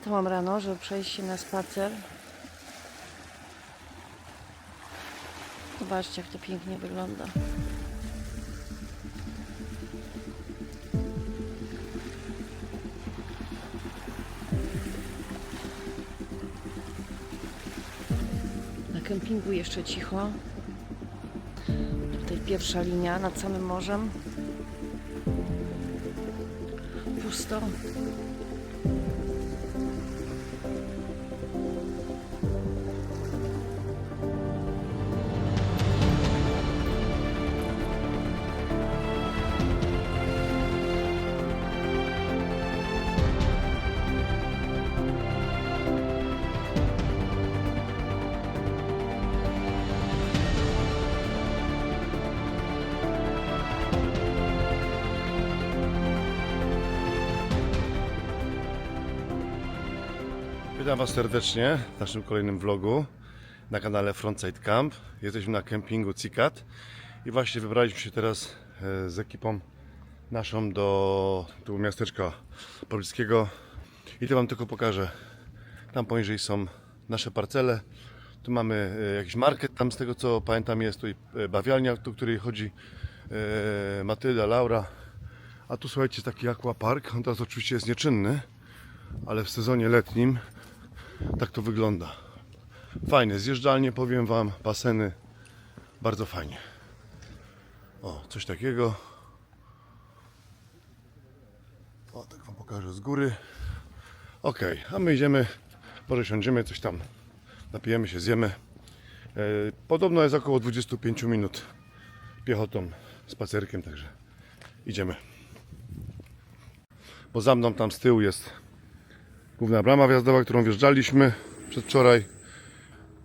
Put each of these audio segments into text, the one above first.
Wstałam rano, żeby przejść się na spacer. Zobaczcie, jak to pięknie wygląda. Na kempingu jeszcze cicho. Tutaj pierwsza linia nad samym morzem. Pusto. Witam Was serdecznie w naszym kolejnym vlogu na kanale Frontside Camp. Jesteśmy na kempingu Cikat i właśnie wybraliśmy się teraz e, z ekipą naszą do tu miasteczka pobliskiego i to Wam tylko pokażę. Tam poniżej są nasze parcele. Tu mamy e, jakiś market, tam z tego co pamiętam jest tu e, bawialnia, do której chodzi Matylda, Laura. A tu słuchajcie taki aquapark, on teraz oczywiście jest nieczynny, ale w sezonie letnim tak to wygląda. Fajne, zjeżdżalnie powiem Wam, baseny, bardzo fajnie. O, coś takiego. O, tak Wam pokażę z góry. Ok, a my idziemy, może siądziemy, coś tam napijemy się, zjemy. E, podobno jest około 25 minut piechotą, spacerkiem, także idziemy. Bo za mną tam z tyłu jest główna brama wjazdowa, którą wjeżdżaliśmy przedwczoraj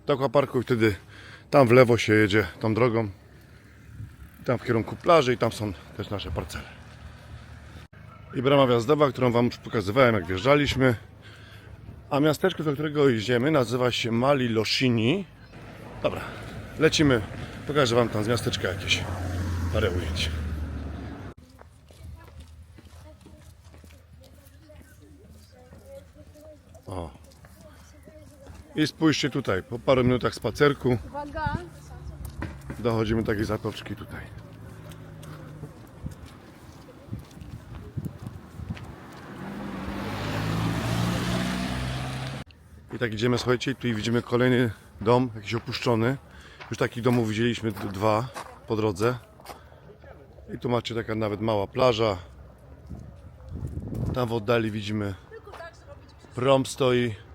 do aquaparku i wtedy tam w lewo się jedzie tą drogą. Tam w kierunku plaży i tam są też nasze parcele. I brama wjazdowa, którą wam już pokazywałem jak wjeżdżaliśmy. A miasteczko, do którego idziemy nazywa się Mali Loshini. Dobra, lecimy. Pokażę wam tam z miasteczka jakieś parę ujęć I spójrzcie tutaj, po paru minutach spacerku Uwaga! dochodzimy do takiej zatoczki tutaj. I tak idziemy, słuchajcie, tu widzimy kolejny dom, jakiś opuszczony. Już takich domów widzieliśmy dwa po drodze. I tu macie taka nawet mała plaża. Tam w oddali widzimy prom stoi.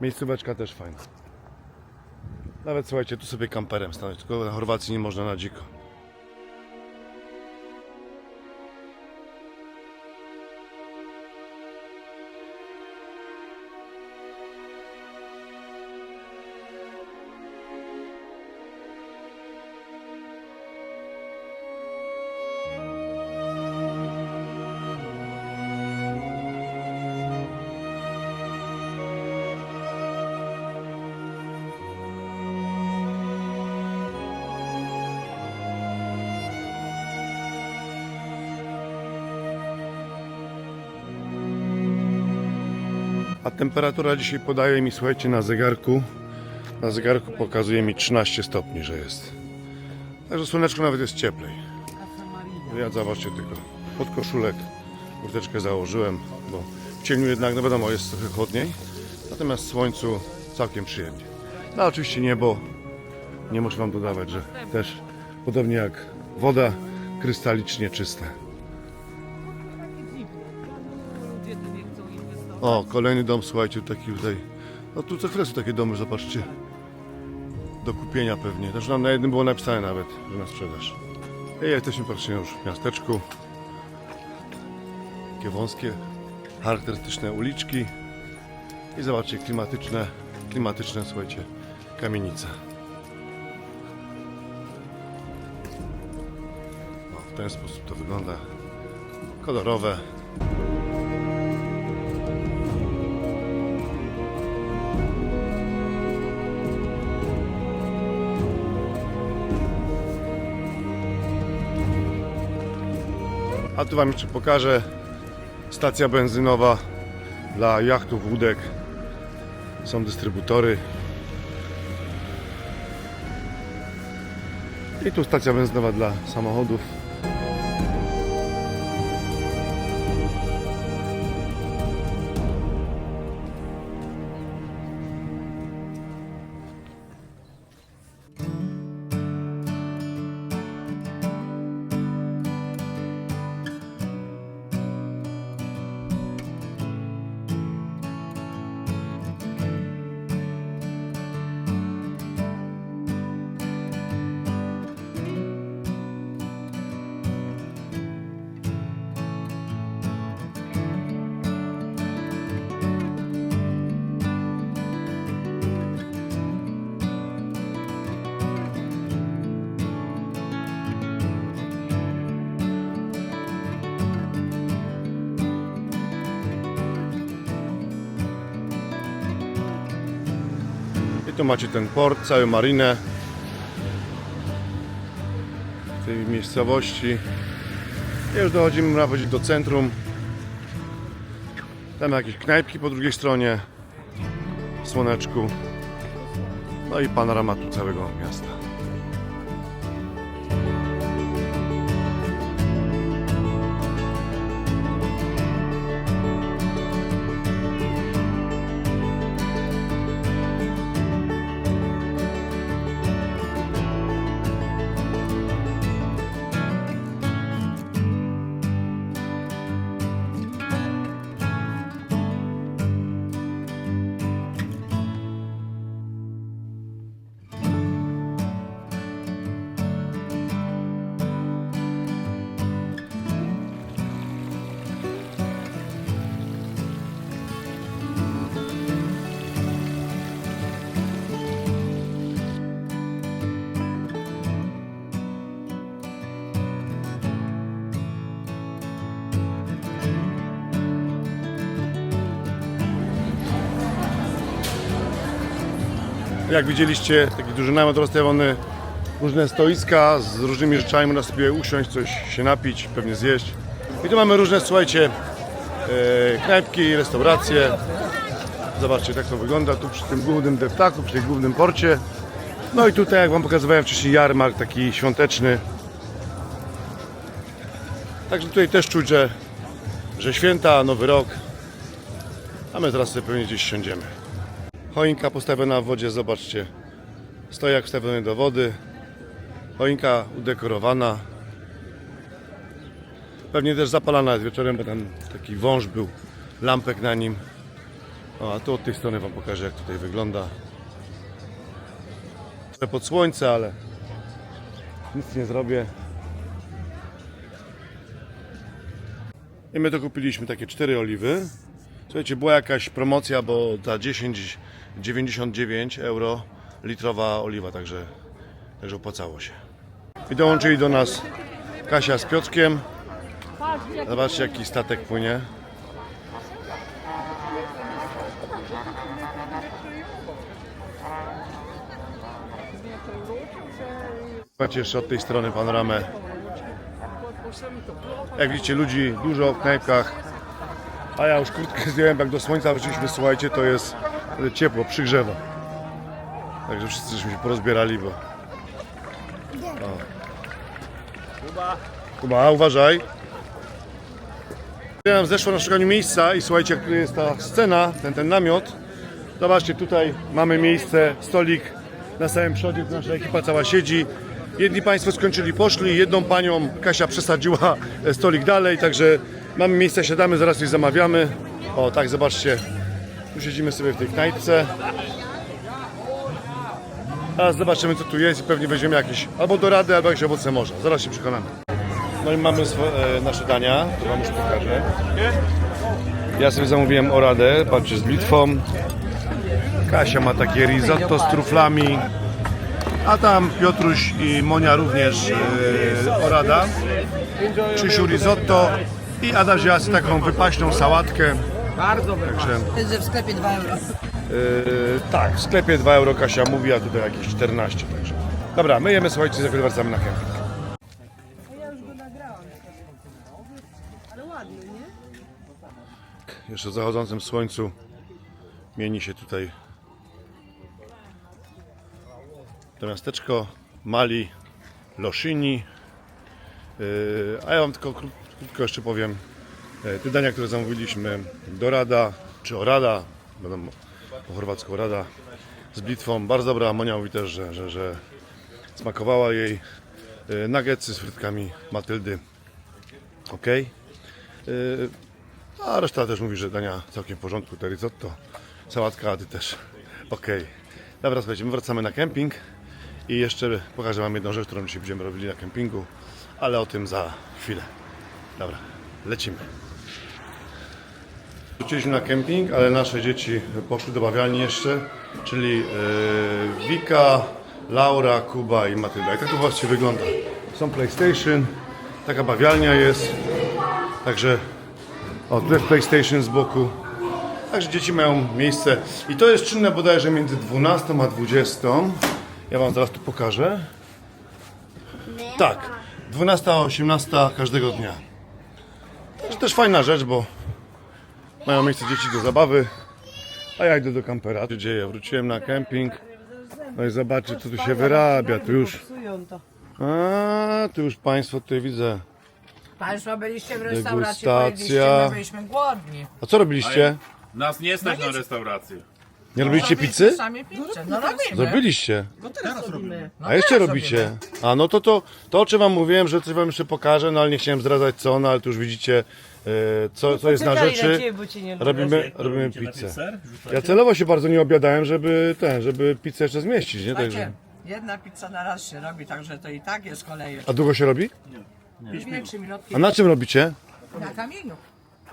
Miejscóweczka też fajna. Nawet słuchajcie, tu sobie kamperem stanąć, tylko na Chorwacji nie można na dziko. Temperatura dzisiaj podaje mi, słuchajcie, na zegarku. Na zegarku pokazuje mi 13 stopni, że jest. Także słoneczko nawet jest cieplej. Ja zobaczcie tylko. Pod koszulek kurteczkę założyłem, bo w cieniu jednak, no wiadomo, jest trochę chłodniej. Natomiast w słońcu całkiem przyjemnie. No oczywiście niebo, nie muszę wam dodawać, że też podobnie jak woda, krystalicznie czyste. O, kolejny dom, słuchajcie, taki tutaj. No tu co chwilę są takie domy, zobaczcie. Do kupienia pewnie. Też nam na jednym było napisane nawet, że na sprzedaż. I jesteśmy praktycznie już w miasteczku. Takie wąskie, charakterystyczne uliczki. I zobaczcie, klimatyczne, klimatyczne, słuchajcie, kamienice. O, w ten sposób to wygląda. Kolorowe. A tu Wam jeszcze pokażę stacja benzynowa dla jachtów, łódek. Są dystrybutory. I tu stacja benzynowa dla samochodów. Tu macie ten port, cały marinę tej miejscowości. I już dochodzimy można do centrum. Tam jakieś knajpki po drugiej stronie, w słoneczku. No i panorama tu całego miasta. Jak widzieliście, taki duży namiot rozstawiony, różne stoiska z różnymi rzeczami, można sobie usiąść, coś się napić, pewnie zjeść. I tu mamy różne, słuchajcie, e, knajpki, restauracje. Zobaczcie, tak to wygląda tu przy tym głównym deptaku, przy tym głównym porcie. No i tutaj, jak Wam pokazywałem wcześniej, jarmark taki świąteczny. Także tutaj też czuć, że, że święta, nowy rok. A my teraz sobie pewnie gdzieś siądziemy. Choinka postawiona w wodzie, zobaczcie. Stojak wstawiony do wody. Choinka udekorowana. Pewnie też zapalana jest wieczorem, bo tam taki wąż był, lampek na nim. O, a tu od tej strony Wam pokażę, jak tutaj wygląda. Trochę pod słońce, ale nic nie zrobię. I my to kupiliśmy takie cztery oliwy. Słuchajcie, była jakaś promocja, bo za 10,99 euro litrowa oliwa, także, także opłacało się. I dołączyli do nas Kasia z Piotrkiem. Zobaczcie, jaki statek płynie. Macie jeszcze od tej strony panoramę. Jak widzicie, ludzi dużo w knajpkach. A ja już kurtkę zdjąłem, jak do słońca wróciliśmy, słuchajcie, to jest ciepło, przygrzewa. Także wszyscy żeśmy się porozbierali, bo... O. Kuba, uważaj. Ja zeszło na szukaniu miejsca i słuchajcie, jak tu jest ta scena, ten, ten namiot. Zobaczcie, tutaj mamy miejsce, stolik na samym przodzie, tu nasza ekipa cała siedzi. Jedni Państwo skończyli, poszli, jedną Panią Kasia przesadziła e, stolik dalej, także mamy miejsce, siadamy, zaraz coś zamawiamy. O, tak, zobaczcie, siedzimy sobie w tej knajpce. Teraz zobaczymy, co tu jest i pewnie weźmiemy jakieś albo dorady, albo jakieś owoce morza. Zaraz się przekonamy. No i mamy e, nasze dania, to Wam już pokażę. Ja sobie zamówiłem oradę, patrzcie, z blitwą. Kasia ma takie risotto z truflami. A tam Piotruś i Monia również e, orada. Krzysiu risotto. I Ada wzięła sobie taką wypaśną sałatkę. Bardzo Także, Że w sklepie 2 euro. e, tak, w sklepie 2 euro Kasia mówi, a tutaj jakieś 14. Także. Dobra, my jemy, słuchajcie, za chwilę wracamy na kemping. jeszcze w zachodzącym słońcu mieni się tutaj to miasteczko Mali Loshini. Yy, A ja Wam tylko kró- krótko jeszcze powiem te dania, które zamówiliśmy. Dorada, czy orada, wiadomo, po chorwacku orada z blitwą. Bardzo dobra, Monia mówi też, że, że, że smakowała jej. E, Nuggetsy z frytkami Matyldy. Ok. A reszta też mówi, że dania całkiem w porządku. To risotto, sałatka, a ty też. Ok. Dobra, słuchajcie, my wracamy na kemping i jeszcze pokażę Wam jedną rzecz, którą dzisiaj będziemy robili na kempingu, ale o tym za chwilę. Dobra, lecimy. Wróciliśmy na kemping, ale nasze dzieci poszły do bawialni jeszcze, czyli yy, Wika, Laura, Kuba i Matylda. I tak to właściwie wygląda. Są PlayStation, taka bawialnia jest, także o, PlayStation z boku. Także dzieci mają miejsce i to jest czynne bodajże między 12 a 20. Ja Wam zaraz tu pokażę. Tak, 12 a 18 każdego dnia. To też fajna rzecz, bo mają miejsce dzieci do zabawy, a ja idę do kampera. Co się dzieje? Wróciłem na kemping. No i zobaczcie, co tu się wyrabia. Tu już. A, tu już Państwo tutaj widzę. Państwo byliście w restauracji, Degustacja. powiedzieliście, my byliśmy głodni. A co robiliście? Nas nie stać na restaurację. Nie robiliście Robiliśmy pizzy? Sami pizzę. No robimy. Zrobiliście. No A jeszcze robicie. A no to to, to o czym wam mówiłem, że coś wam jeszcze pokażę, no ale nie chciałem zdradzać co, no ale tu już widzicie co, co jest na rzeczy. Robimy, robimy pizzę. Ja celowo się bardzo nie obiadałem, żeby ten, żeby pizzę jeszcze zmieścić, nie? Także. Słuchajcie, jedna pizza na raz się robi, także to i tak jest kolej. A długo się robi? Większy minutki A na czym robicie? na kamieniu.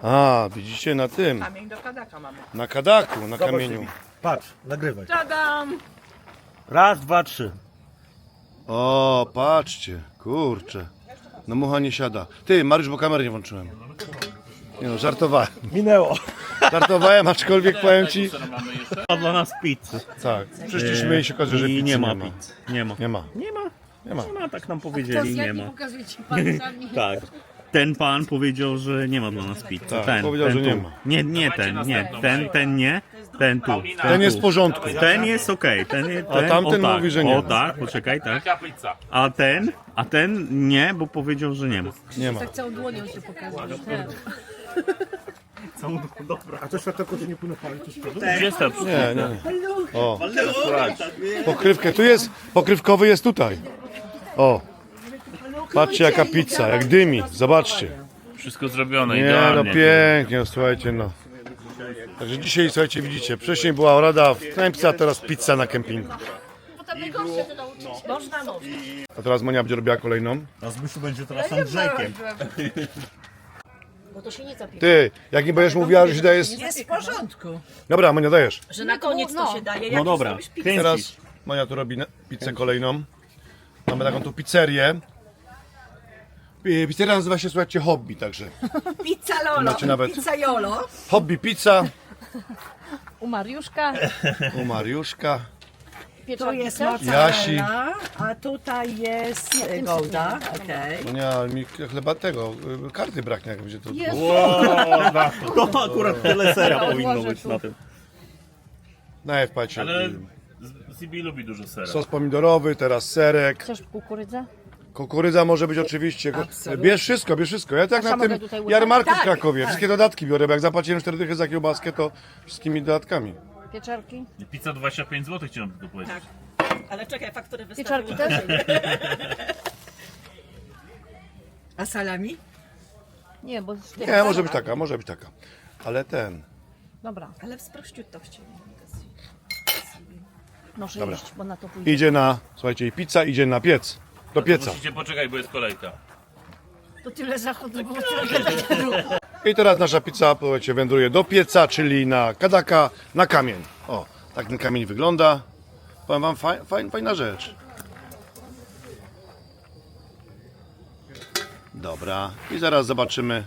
A, widzicie na tym, Kamień do kadaka mamy. na kadaku, na kamieniu. Patrz, nagrywaj. Tadam! Raz, dwa, trzy. O, patrzcie, kurczę. No mucha nie siada. Ty, Mariusz, bo kamery nie włączyłem. Nie no, żartowałem. Minęło. Żartowałem, aczkolwiek powiem ci. A dla nas pizzy. Tak, przyszliśmy i się okazało, że I pizzy nie ma nie ma. pizzy. Nie ma. Nie ma. Nie ma. Nie ma. Nie ma, tak nam powiedzieli, nie ma. pokazujecie palcami. Tak. Ten pan powiedział, że nie ma dla nas pizzy. Tak, ten, powiedział, ten że nie tu. ma. Nie, nie ten, nie. Ten, ten nie. Ten tu. Ten jest w tu. porządku. Ten jest okej, ten, A ten, tamten o, tak. mówi, że nie. O tak, poczekaj, tak. Taka pizza. A ten, a ten nie, bo powiedział, że nie ma. Nie ma. Tak całą dłonią się pokazuje. A to światełko się nie powinno palić? Gdzie jest ta Nie, nie, nie. O, pokrywkę. Tu jest, pokrywkowy jest tutaj. O. Patrzcie jaka pizza, jak dymi. Zobaczcie. Wszystko zrobione, Nie no idealnie. pięknie, no, słuchajcie no. Także dzisiaj, słuchajcie, widzicie, wcześniej była orada w knajpce, a teraz pizza na kempingu. A teraz Monia będzie robiła kolejną. A Zbysiu będzie teraz Andrzejkiem. Bo to się nie zapie. Ty, jak nie będziesz mówiła, że się dajesz... Jest w porządku. Dobra, Monia, dajesz. Że na koniec to się daje. No dobra, kręcisz. Teraz Monia tu robi na- pizzę kolejną. Mamy taką tu pizzerię. Pi- Pizzeria nazywa się, słuchajcie, Hobby, także Pizza Lolo. macie nawet- Pizza Jolo. Hobby Pizza U Mariuszka u Mariuszka. Tu pieczarki jest mozzarella, a tutaj jest Golda. Okej. Monia, ale mi chleba tego, y, karty braknie, jak będzie to... To akurat tyle sera powinno być tu. na tym. Najpierw patrzcie, Ale Zibi lubi dużo sera. sos pomidorowy, teraz serek. Chcesz kukurydzę? Kukurydza może być oczywiście. Absolutnie. Bierz wszystko, bierz wszystko. Ja tak na mogę tym tutaj jarmarku w Tak, Krakowie. tak. Wszystkie dodatki biorę, bo jak zapłaciłem 4 dychy za kiełbaskę, to wszystkimi dodatkami. Pieczarki? Pizza 25 zł chciałem tylko powiedzieć. Ale czekaj, faktury Pieczarki wystawiły. też? A salami? Nie, bo z tym. Nie, może być taka, może być taka. Ale ten. Dobra, Ale w sprościuttości. muszę Dobra. iść, bo na to pójdzie. Idzie na, słuchajcie, i pizza idzie na piec. Do pieca. Musicie poczekać, bo jest kolejka. To tyle zachodu było. I teraz nasza pizza, słuchajcie, wędruje do pieca, czyli na kadaka, na kamień. O, tak ten kamień wygląda. Powiem wam, faj, faj, fajna rzecz. Dobra, i zaraz zobaczymy,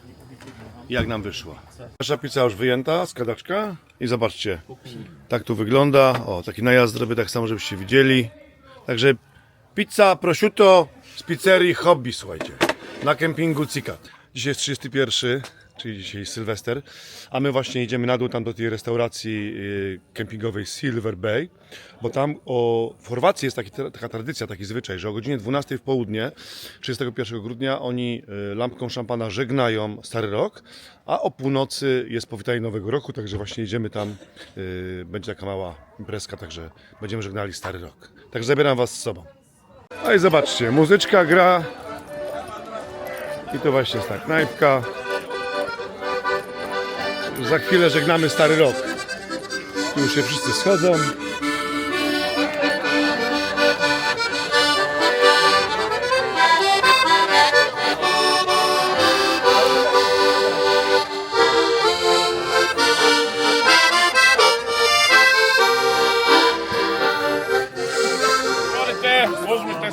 jak nam wyszła. Nasza pizza już wyjęta z kadaczka i zobaczcie, tak tu wygląda. O, taki najazd zrobię tak samo, żebyście widzieli. Także pizza prosciutto z pizzerii Hobby, słuchajcie, na kempingu Cikat. Dzisiaj jest 31 czyli dzisiaj Sylwester, a my właśnie idziemy na dół tam do tej restauracji y, kempingowej Silver Bay, bo tam o, w Chorwacji jest taki, taka tradycja, taki zwyczaj, że o godzinie 12 w południe 31 grudnia oni y, lampką szampana żegnają Stary Rok, a o północy jest powitanie Nowego Roku, także właśnie idziemy tam, y, będzie taka mała imprezka, także będziemy żegnali Stary Rok. Także zabieram Was z sobą. No i zobaczcie, muzyczka gra i to właśnie jest ta knajpka. Za chwilę żegnamy Stary Rok. Tu już się wszyscy schodzą.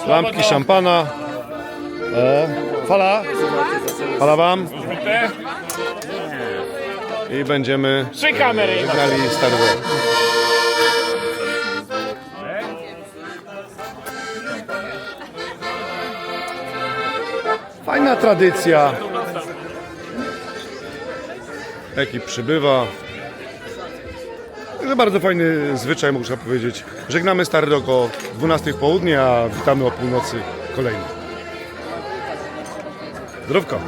Lampki szampana. E, fala. Fala wam. I będziemy Trzy kamery żegnali Stary Rok. Fajna tradycja. Ekip przybywa. Także bardzo fajny zwyczaj, można powiedzieć. Żegnamy Stary Rok o 12 w południe, a witamy o północy kolejny. Zdrówko.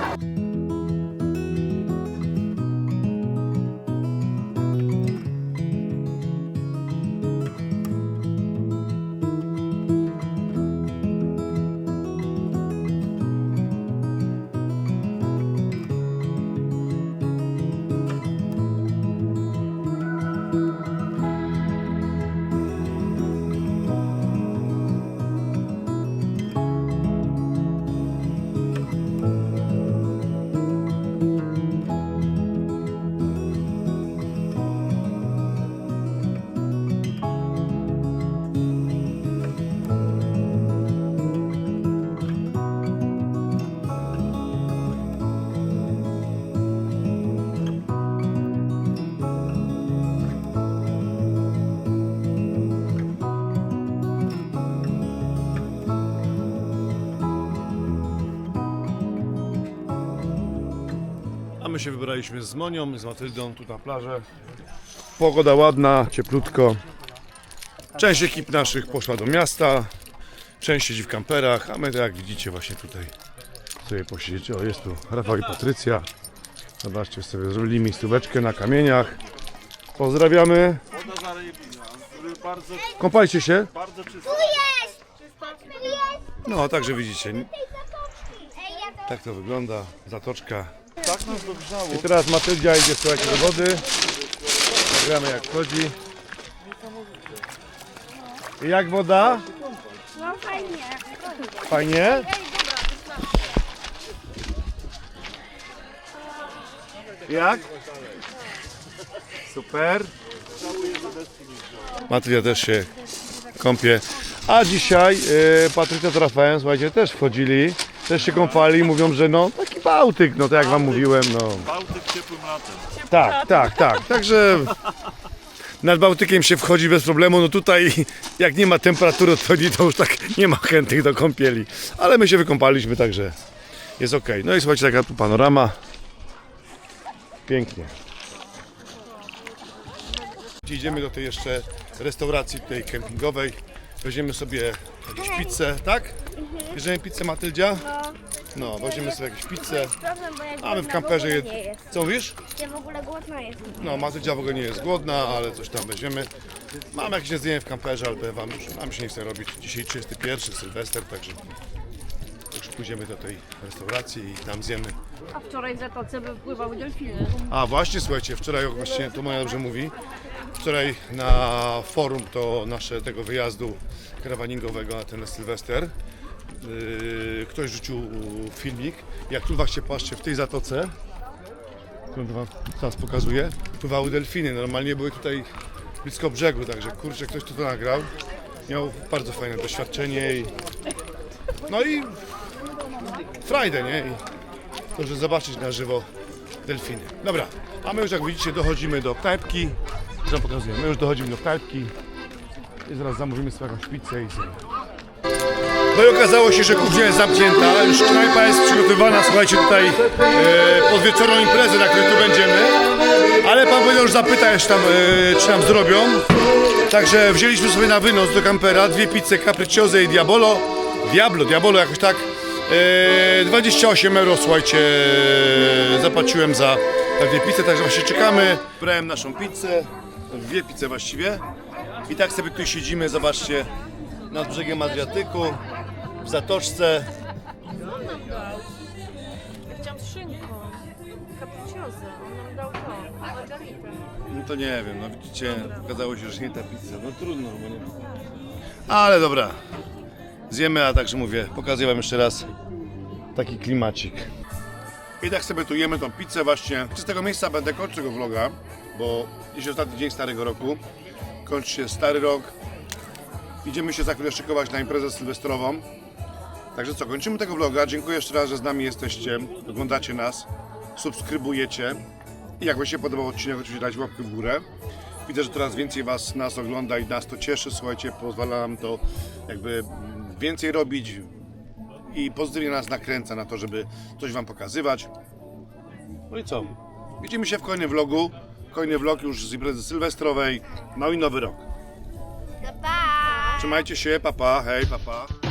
My się wybraliśmy z Monią, z Matyldą tu na plażę. Pogoda ładna, cieplutko. Część ekip naszych poszła do miasta, część siedzi w kamperach, a my tak jak widzicie właśnie tutaj sobie posiedzieć. O, jest tu Rafał i Patrycja. Zobaczcie, sobie zrobili miejscóweczkę na kamieniach. Pozdrawiamy. Kąpajcie się. No, także widzicie, tak to wygląda, zatoczka. I teraz Matyldzia idzie słuchajcie do wody. Nagramy jak chodzi. I jak woda? No fajnie. Fajnie? Jak? Super. Matryja też się kąpie. A dzisiaj y, Patrycja z Rafałem, słuchajcie, też wchodzili, też się kąpali, mówią, że no Bałtyk, no to jak wam mówiłem, no. Bałtyk ciepłym latem. Tak, tak, tak. Także nad Bałtykiem się wchodzi bez problemu. No tutaj jak nie ma temperatury odpowiedniej, to już tak nie ma chętnych do kąpieli. Ale my się wykąpaliśmy, także jest ok. No i słuchajcie, taka tu panorama. Pięknie. Idziemy do tej jeszcze restauracji tutaj kempingowej. Weźmiemy sobie jakieś pizzę, tak? Bierzemy pizzę Matyldzia? No, weźmiemy sobie jakieś pizzę. Problem, bo jak A my w głodna, kamperze w ogóle jest. Co mówisz? Ja w ogóle głodna jestem. No, Matyldzia w ogóle nie jest głodna, ale coś tam weźmiemy. Mam jakieś jedzenie w kamperze, ale powiem wam, już nam się nie chce robić. Dzisiaj 31, Sylwester, także już pójdziemy do tej restauracji i tam zjemy. A wczoraj w Zatoce wypływały delfiny. A właśnie, słuchajcie, wczoraj, jak właśnie to moja dobrze mówi, wczoraj na forum to nasze tego wyjazdu karawaningowego na ten Sylwester, ktoś rzucił filmik, jak tu właśnie patrzcie w tej zatoce, którą wam teraz pokazuję, pływały delfiny, normalnie były tutaj blisko brzegu, także kurczę, ktoś tu to nagrał, miał bardzo fajne doświadczenie i no i frajdę, nie? I Dobrze zobaczyć na żywo delfiny. Dobra, a my już jak widzicie dochodzimy do knajpki. Wam pokazuję, my już dochodzimy do knajpki i zaraz zamówimy sobie jakąś pizzę i sobie No i okazało się, że kuchnia jest zamknięta, już knajpa jest przygotowana, słuchajcie, tutaj e, pod wieczorną imprezę, na której tu będziemy. Ale pan powiedział, że zapyta jeszcze tam, e, czy nam zrobią. Także wzięliśmy sobie na wynos do kampera dwie pizze capricciose i Diabolo. Diablo, Diabolo jakoś tak. E, 28 euro, słuchajcie, zapłaciłem za te dwie pizze, także właśnie czekamy. Brałem naszą pizzę, dwie pizze właściwie. I tak sobie tu siedzimy, zobaczcie, nad brzegiem Adriatyku, w Zatoczce. Chciałam z szynką. Capricciosa. On nam dał to. Margaritę. No to nie wiem, no widzicie, okazało się, że nie ta pizza, no trudno, bo nie... Ale dobra, zjemy, a także mówię, pokazuję wam jeszcze raz taki klimacik. I tak sobie tu jemy tą pizzę właśnie. Z tego miejsca będę kończył tego vloga, bo dzisiaj ostatni dzień starego roku. Kończy się stary rok. Idziemy się za chwilę szykować na imprezę sylwestrową. Także co, kończymy tego vloga. Dziękuję jeszcze raz, że z nami jesteście, oglądacie nas, subskrybujecie. I jak Wam się podobał odcinek, oczywiście dajcie łapkę w górę. Widzę, że coraz więcej Was nas ogląda i nas to cieszy. Słuchajcie, pozwala nam to jakby więcej robić i pozytywnie nas nakręca na to, żeby coś Wam pokazywać. No i co? Widzimy się w kolejnym vlogu. Kolejny vlog już z imprezy sylwestrowej. No i nowy rok. Pa! Trzymajcie się, papa, hej, papa.